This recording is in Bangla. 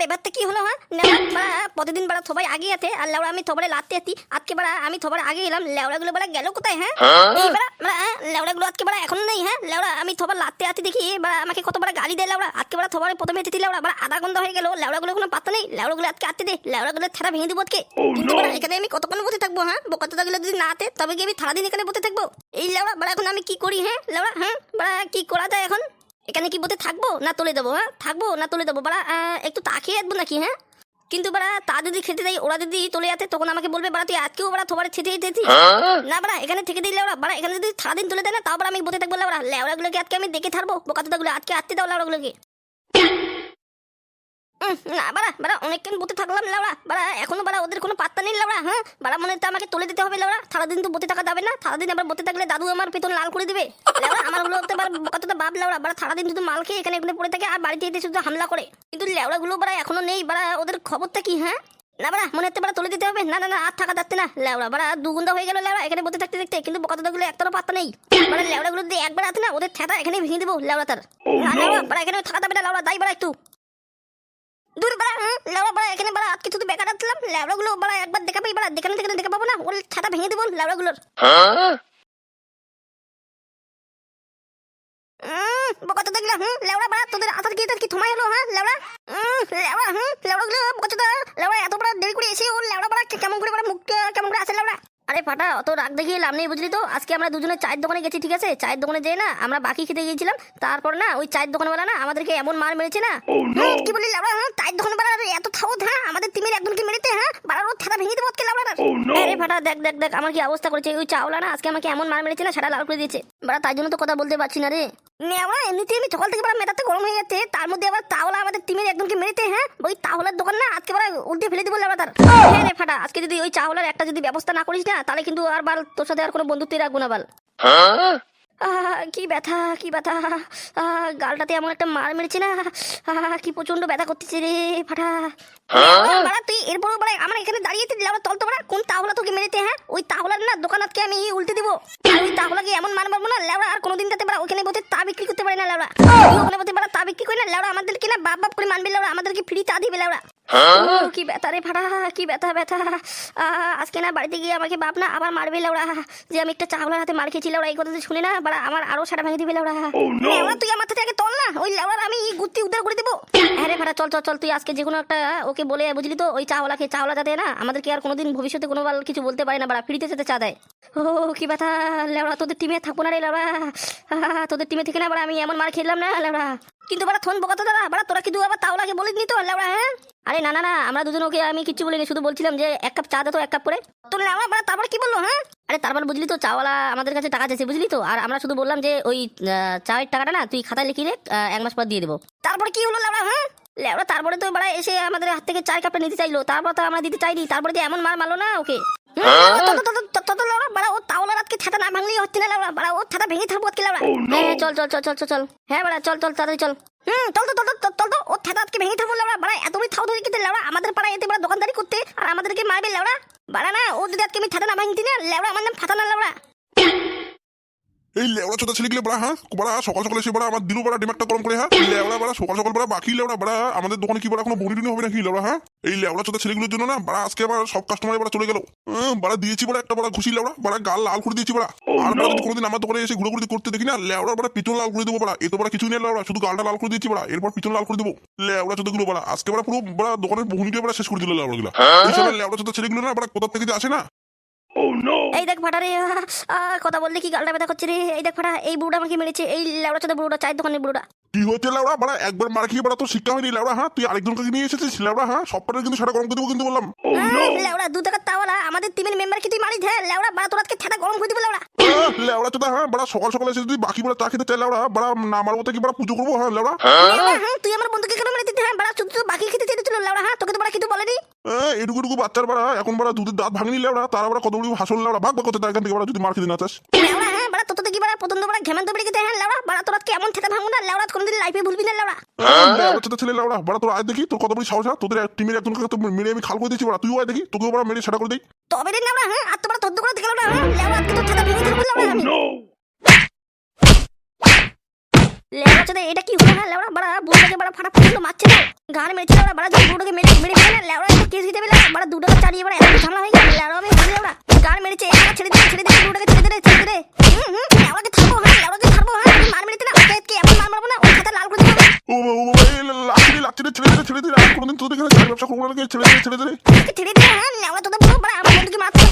ব্যাপারটা কি হলো হ্যাঁ? বাড়া প্রতিদিন বাড়া সবাই আগে আছে আর লেওড়া আমি থবারে লাতে আছি। আজকে বাড়া আমি থবার আগে এলাম লেওড়া গুলো বাড়া গেল কোথায় হ্যাঁ? এই বাড়া বাড়া লেওড়া গুলো আজকে বাড়া এখন নেই হ্যাঁ? লেওড়া আমি থবার লাতে আছি দেখি বাড়া আমাকে কত বাড়া গালি দেয় লেওড়া। আজকে বাড়া থবারে প্রথমে এসেছি লেওড়া বাড়া আধা ঘণ্টা হয়ে গেল লেওড়া গুলো কোনো পাত্তা নেই লেওড়া গুলো আজকে আতে দে লেওড়া গুলো থারা ভেঙে দিব আজকে। কিন্তু বাড়া এখানে আমি কতক্ষণ বসে থাকব হ্যাঁ? বোকাতটা গুলো যদি না আতে তবে কি আমি সারাদিন এখানে বসে থাকব? এই লেওড়া বাড়া এখন আমি কি করি হ্যাঁ? লেওড়া হ্যাঁ? বাড়া কি করা যায় এখন? এখানে কি বলতে থাকব? না তুলে দেবো হ্যাঁ? থাকব না তুলে দেবো? বাড়া একটু তাকিয়ে আসব নাকি হ্যাঁ? কিন্তু বাড়া তা যদি খেতে দেয় ওরা যদি তোলে যাতে তখন আমাকে বলবে বাড়া তুই আজকেও বাড়া থোবারে খেতে যেতেছি না বাড়া এখানে থেকে দিলে ওরা বাড়া এখানে যদি সারাদিন তুলে দেয় না বাড়া আমি বলতে থাকব লেওড়া লেওড়াগুলোকে আজকে আমি দেখে থাকব বোকাতোদাগুলো আজকে আটতে দাও লেওড়াগুলোকে। উম, বাড়া বাড়া, অনেকক্ষণ বসে থাকলাম লেওড়া বাড়া, এখনও বাড়া ওদের কোনো পাত্তা নেই লেওড়া হ্যাঁ? বাড়া, মনে হচ্ছে আমাকে তুলে দিতে হবে লেওড়া সারাদিন তো বসে থাকা যাবে না। সারাদিন আবার বসে থাকলে দাদু আমার পেতন লাল করে দিবে। লেওড়া আমার হলো কতটা বাপ লেওড়া বাড়া, সারাদিন শুধু মাল খেয়ে এখানে এখানে পড়ে থাকে আর বাড়িতে এসে শুধু হামলা করে। কিন্তু লেওড়া গুলো বাড়া এখনও নেই। বাড়া, ওদের খবরটা কি হ্যাঁ? না, বাড়া, মনে হচ্ছে বাড়া তুলে দিতে হবে। না না না, আর থাকা যাচ্ছে না। লেওড়া বাড়া দু ঘণ্টা হয়ে গেল লেওড়া এখানে বসে থাকতে দেখতে কিন্তু বকাতটা গুলো একটারও পাত্তা নেই। বাড়া লেওড়া গুলো যদি একবার আছে না, ওদের ঠেটা এখানে ভেঙে দেবো লেওড়া তার বাড়া, এখানে থাকা যাবে না লেওড়া দাই বাড়া একটু। দূর এখানে বাড়া আজকে শুধু বেকার আসলাম একবার দেখা পাই দেখা পাবো না ওর ছাতা ভেঙে দেবো লেওড়া গুলোর বকত দেখলে হুম লেওড়া বাড়া তোদের আসার কি কি থমাই হলো হ্যাঁ লেওড়া উম, লেওড়া হুম লেওড়া গুলো বকত লেওড়া এত বড় দেরি করে এসে ওর লেওড়া বাড়া কেমন করে মুখ কেমন করে আসে লেওড়া আরে ফাটা অত রাগ দেখিয়ে লাভ নেই বুঝলি তো। আজকে আমরা দুজনে চায়ের দোকানে গেছি ঠিক আছে? চায়ের দোকানে যেয়ে না আমরা বাকি খেতে গিয়েছিলাম। তারপর না ওই চায়ের দোকানওয়ালা না আমাদেরকে এমন মার মেরেছে না। কি বলি লাউড়া হ্যাঁ চায়ের দোকানওয়ালা এত থাউত হ্যাঁ আমাদের টিমের একজনকে মেরেছে হ্যাঁ? বাড়ার ওর থাটা ভেঙে দেবো আজকে লাউড়া আরে ফাটা দেখ দেখ দেখ আমার কি অবস্থা করেছে? ওই চাওলা না আজকে আমাকে এমন মার মেরেছে না সেটা লাল করে দিয়েছে। বাড়া তাই জন্য তো কথা বলতে পারছি না রে। নেওয়া এমনিতে আমি সকাল থেকে বাড়া মেটাতে গরম হয়ে যাচ্ছে তার মধ্যে আবার তাওলা টিমের একজনকে মেরেতে হ্যাঁ? ওই তাওলার দোকান না আজকে বারে উল্টে ফেলে দিবো আমরা তার হ্যাঁ রে ফাটা আজকে যদি ওই চাওলার একটা যদি ব্যবস্থা না করিস না তাহলে কিন্তু আর বাল তোর সাথে আর কোনো বন্ধুত্বই রাখব না বাল। আহ, কি ব্যথা কি ব্যথা। গালটাতে এমন একটা মার মেরেছে না। কি প্রচণ্ড ব্যথা করতেছে রে ফাটা। বাড়া তুই এরপরও বাড়া আমার এখানে দাঁড়িয়ে তুই লাউড়া তল তো বাড়া। কোন তাহলা তোকে মেরেছে হ্যাঁ? ওই তাহলার না দোকানাতকে আমি উল্টে দিব। ওই তাহলাকে এমন মার মারবো না লেওড়া আর কোনোদিন যাতে বাড়া ওখানে বসে তা বিক্রি করতে পারে না তুই ওখানে বসে বাড়া তা বিক্রি করে না লেওড়া আমাদেরকে না বাপ বাপ করে মানবি লেওড়া আমাদেরকে ফ্রি তা দিবে লেওড়া ও, কি ব্যথা রে ফাটা কি ব্যথা ব্যথা। আজকে না বাড়িতে গিয়ে আমাকে বাপ না আবার মারবে যে আমি একটা চাহলার হাতে মার খেয়েছি এই কথা শুনে না বাড়া আমার আরও সারা ভেঙে দিবে লেওড়া তুই আমার থেকে তল না ওই আমি গুত্তি উদ্ধার করে দেবো। হ্যাঁ রে ফাটা চল চল চল তুই আজকে যে কোনো একটা ওকে বলে বুঝলি তো ওই চাওয়ালা যাতে না আমাদেরকে আর কোনোদিন ভবিষ্যতে কোনো কিছু বলতে পারে না বাড়া ফ্রিতে যেতে চা দেয়। ও কি ব্যথা লেওড়া তোদের টিমে থাকব না রে লেওড়া তোদের টিমে থেকে না বাড়া আমি এমন মার খেলাম না লেওড়া কিন্তু বাড়া থন বোকাতো দাদা বাড়া তোরা কিন্তু আবার তাওলাকে বলে নি তো লেওড়া হ্যাঁ? আরে না না না আমরা দুজন ওকে আমি কিচ্ছু বলিনি শুধু বলছিলাম যে এক কাপ চা দে তো এক কাপ করে। তো বাড়া তারপর কি বলল হ্যাঁ? আরে তারপর বুঝলি তো চাওয়ালা আমাদের কাছে টাকা চাইছে বুঝলি তো? আর আমরা শুধু বললাম যে ওই চায়ের টাকাটা না তুই খাতায় লিখি রে আহ, এক মাস পর দিয়ে দেবো। তারপরে কি হলো লেওড়া হ্যাঁ? লেওড়া তারপরে তো বাড়া এসে আমাদের হাত থেকে চায়ের কাপটা নিতে চাইলো তারপর তো আমরা দিতে চাইনি তারপরে যে এমন মার মারলো না ওকে। বাড়া ও তাওলা রাতকে ছাতা না ভাঙলেই হচ্ছে না লেওড়া বাড়া ও ছাতা ভেঙে থাকব আজকে লেওড়া হ্যাঁ চল চল চল চল চল চল হ্যাঁ বাড়া চল চল তাড়াতাড়ি চল। হুম চল তো চল তো চল তো। আজকে ভেঙে থাকব লাউড়া বাড়া, এত বড় থাও ধরে কিন্তু লাউড়া আমাদের পাড়ায় এতে বড় দোকানদারি করতে, আর আমাদেরকে মারবে লাউড়া বাড়া না ও যদি আজকে আমি ছাতা না ভাঙতি না লাউড়া আমার নাম না লেওড়া এই লেওড়া চোদা ছেলেগুলো, বড়া হ্যাঁ? বড়া, সকাল সকাল এসে, বড়া, আমার দিনও বড়া ডিমাকটা গরম করে হ্যাঁ? লেওড়া বড়া, সকাল সকাল, বড়া, বাকি লেওড়া বড়া, আমাদের দোকানে কি, বড়া, কোনো বড়ি হবে নাকি লেওড়া হ্যাঁ? এই লেওড়া চোদা ছেলেগুলোর জন্য না বড়া আজকে আবার সব কাস্টমার বড়া চলে গেল। বড়া দিয়েছি বড়া একটা বড় ঘুষি লেওড়া বড়া গাল লাল করে দিয়েছি বড়া। আর বড়া যদি কোনোদিন আমার দোকানে এসে ঘুরে ঘুরে করতে দেখি না লেওড়া বড়া পিছন লাল করে দেবো বড়া এ তো বড়া কিছু নেই লেওড়া শুধু গালটা লাল করে দিয়েছি বড়া এরপর পিছন লাল করে দেবো। লেওড়া চোদাগুলো বড়া আজকে বড়া পুরো বড়া দোকানের ভূমিকে বড়া শেষ করে দিল লেওড়া গুলো। লেওড়া চোদা ছেলেগুলো না বড়া কোথা থেকে যে আসে না। এই দেখ ফাটা রে কথা বললে কি গালটা ব্যথা করছে রে? এই দেখ ফাটা এই বুড়োটা আমাকে মেরেছে এই লেওড়া চোদা বুড়োটা চায়ের দোকানের বুড়োটা। কি হচ্ছে লাউড়া বড়া একবার মার খেয়ে বড়া তোর শিক্ষা হয়নি লাউড়া হ্যাঁ? তুই আরেকজনকে নিয়ে এসেছিস লাউড়া হ্যাঁ? সবটা কিন্তু সেটা গরম করে দেবো কিন্তু বললাম। লেওড়া দু টাকার তাওয়ালা আমাদের টিমের মেম্বার কি তুই মারিস হ্যাঁ? লেওড়া বাড়া তোর আজকে ঠেটা গরম করে দিব লেওড়া। আহ, লেওড়া চোদা হ্যাঁ বড়া সকাল সকাল এসে তুই বাকি বড়া চা খেতে চাই লাউড়া বড়া না আমার মতো কি বড়া পুজো করব হ্যাঁ লাউড়া লেওড়া, হ্যাঁ তুই আমার বন্ধুকে কেন মেরে দিতে হ্যাঁ? বাড়া শুধু তো বাকি খেতে চেয়েছিল লেওড়া হ্যাঁ? তোকে তো বাড়া কিছু বলেনি। এটুকু এটুকু বাচ্চার বড়া এখন বড়া দুধের দাঁত ভাঙনি লাউড়া তারা বড়া কতগুলো হাসল লাউড়া ভাগ ভাগ করতে তার এখান থেকে বড়া যদি মার খেতে না চাস। হ্যাঁ বাড়া? বাড়া ঘেমান্ত বেড়ে হ্যাঁ লাউড়া? বাড়া তোরা এমন না লাউড়া কোনদিন লাইফে ভুলবি না লাউড়া। হ্যাঁ? ছোট হ্যাঁ। ছেলে লাউড়া বাড়া তোর আয় দেখি তোর কত বড় সাহস হ্যাঁ? তোদের টিমের মেরে আমি খাল করে বাড়া তুইও আয় দেখি তোকেও বাড়া মেরে সেটা করে দিই। তবে রে লাউড়া হ্যাঁ আর দেখে লাউড়া হ্যাঁ লাউড়া আজকে তোর ভেঙে লাউড়া আমি। oh, এটা কি হলো হ্যাঁ গান মেরে গান ছেড়ে লাগছে রে ছেড়ে দে ছেড়ে দে কোনোদিন তোদের ব্যবসা করব না ছেড়ে দে ছেড়ে দে হ্যাঁ তোদের পুরো আমার বন্ধুকে মারতে